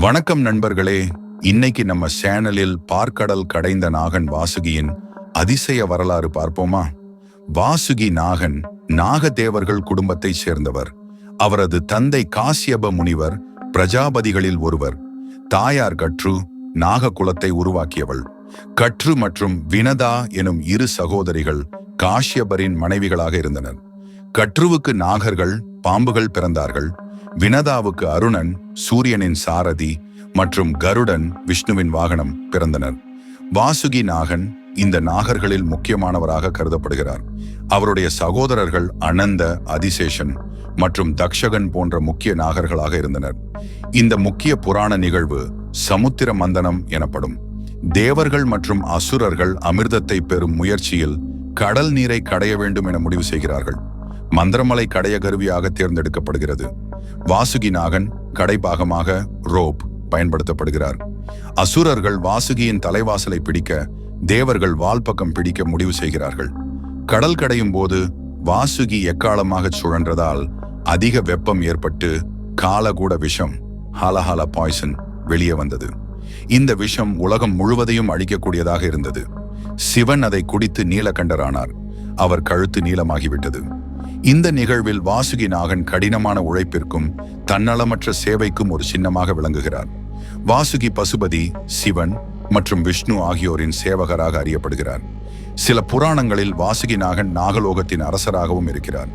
வணக்கம் நண்பர்களே. இன்னைக்கு நம்ம சேனலில் பார்க்கடல் கடைந்த நாகன் வாசுகியின் அதிசய வரலாறு பார்ப்போமா? வாசுகி நாகன் நாகதேவர்கள் குடும்பத்தைச் சேர்ந்தவர். அவரது தந்தை காசியப முனிவர் பிரஜாபதிகளில் ஒருவர். தாயார் கற்று நாக குலத்தை உருவாக்கியவள். கற்று மற்றும் வினதா எனும் இரு சகோதரிகள் காஷ்யபரின் மனைவிகளாக இருந்தனர். கற்றுவுக்கு நாகர்கள் பாம்புகள் பிறந்தார்கள். வினதாவுக்கு அருணன் சூரியனின் சாரதி மற்றும் கருடன் விஷ்ணுவின் வாகனம் பிறந்தனர். வாசுகி நாகன் இந்த நாகர்களில் முக்கியமானவராக கருதப்படுகிறார். அவருடைய சகோதரர்கள் அனந்த அதிசேஷன் மற்றும் தக்ஷகன் போன்ற முக்கிய நாகர்களாக இருந்தனர். இந்த முக்கிய புராண நிகழ்வு சமுத்திர மந்தனம் எனப்படும். தேவர்கள் மற்றும் அசுரர்கள் அமிர்தத்தை பெறும் முயற்சியில் கடல் நீரை கடைய வேண்டும் என முடிவு செய்கிறார்கள். மந்திரமலை கடைய கருவியாக தேர்ந்தெடுக்கப்படுகிறது. வாசுகி நாகன் கடைபாகமாக ரோப் பயன்படுத்தப்படுகிறார். அசுரர்கள் வாசுகியின் தலைவாசலை பிடிக்க தேவர்கள் வால் பக்கம் பிடிக்க முடிவு செய்கிறார்கள். கடல் கடையும் போது வாசுகி எக்காலமாக சுழன்றதால் அதிக வெப்பம் ஏற்பட்டு காலகூட விஷம் ஹாலஹால பாய்சன் வெளியே வந்தது. இந்த விஷம் உலகம் முழுவதையும் அழிக்கக்கூடியதாக இருந்தது. சிவன் அதை குடித்து நீலகண்டரானார். அவர் கழுத்து நீளமாகிவிட்டது. இந்த நிகழ்வில் வாசுகி நாகன் கடினமான உழைப்பிற்கும் தன்னலமற்ற சேவைக்கும் ஒரு சின்னமாக விளங்குகிறார். வாசுகி பசுபதி சிவன் மற்றும் விஷ்ணு ஆகியோரின் சேவகராக அறியப்படுகிறார். சில புராணங்களில் வாசுகி நாகன் நாகலோகத்தின் அரசராகவும் இருக்கிறார்.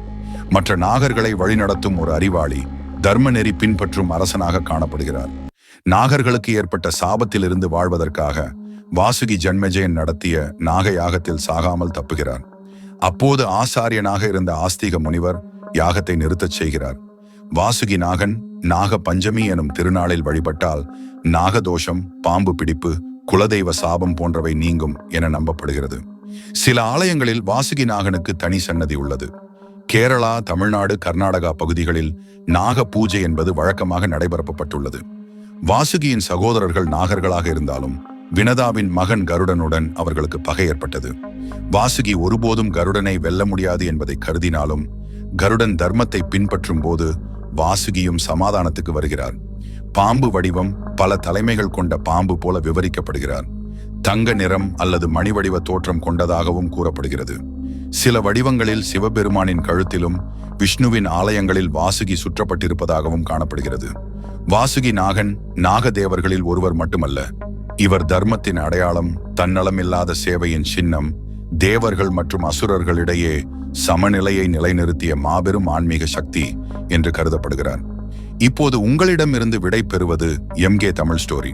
மற்ற நாகர்களை வழிநடத்தும் ஒரு அறிவாளி தர்ம நெறி பின்பற்றும் அரசனாக காணப்படுகிறார். நாகர்களுக்கு ஏற்பட்ட சாபத்திலிருந்து வாழ்வதற்காக வாசுகி ஜன்மஜயன் நடத்திய நாக யாகத்தில் சாகாமல் தப்புகிறார். அப்போது ஆசாரியனாக இருந்த ஆஸ்திக முனிவர் யாகத்தை நிறுத்தச் செய்கிறார். வாசுகி நாகன் நாக பஞ்சமி எனும் திருநாளில் வழிபட்டால் நாகதோஷம் பாம்பு பிடிப்பு குலதெய்வ சாபம் போன்றவை நீங்கும் என நம்பப்படுகிறது. சில ஆலயங்களில் வாசுகி நாகனுக்கு தனி சன்னதி உள்ளது. கேரளா தமிழ்நாடு கர்நாடகா பகுதிகளில் நாக பூஜை என்பது வழக்கமாக நடைபெறப்பட்டுள்ளது. வாசுகியின் சகோதரர்கள் நாகர்களாக இருந்தாலும் வினதாவின் மகன் கருடனுடன் அவர்களுக்கு பகை ஏற்பட்டது. வாசுகி ஒருபோதும் கருடனை வெல்ல முடியாது என்பதை கருதினாலும் கருடன் தர்மத்தை பின்பற்றும் போது வாசுகியும் சமாதானத்துக்கு வருகிறார். பாம்பு வடிவம் பல தலைமைகள் கொண்ட பாம்பு போல விவரிக்கப்படுகிறார். தங்க நிறம் அல்லது மணி வடிவ தோற்றம் கொண்டதாகவும் கூறப்படுகிறது. சில வடிவங்களில் சிவபெருமானின் கழுத்திலும் விஷ்ணுவின் ஆலயங்களில் வாசுகி சுற்றப்பட்டிருப்பதாகவும் காணப்படுகிறது. வாசுகி நாகன் நாகதேவர்களில் ஒருவர் மட்டுமல்ல இவர் தர்மத்தின் அடையாளம் தன்னலமில்லாத சேவையின் சின்னம் தேவர்கள் மற்றும் அசுரர்களிடையே சமநிலையை நிலைநிறுத்திய மாபெரும் ஆன்மீக சக்தி என்று கருதப்படுகிறார். இப்போது உங்களிடமிருந்து விடை பெறுவது எம்கே தமிழ் ஸ்டோரி.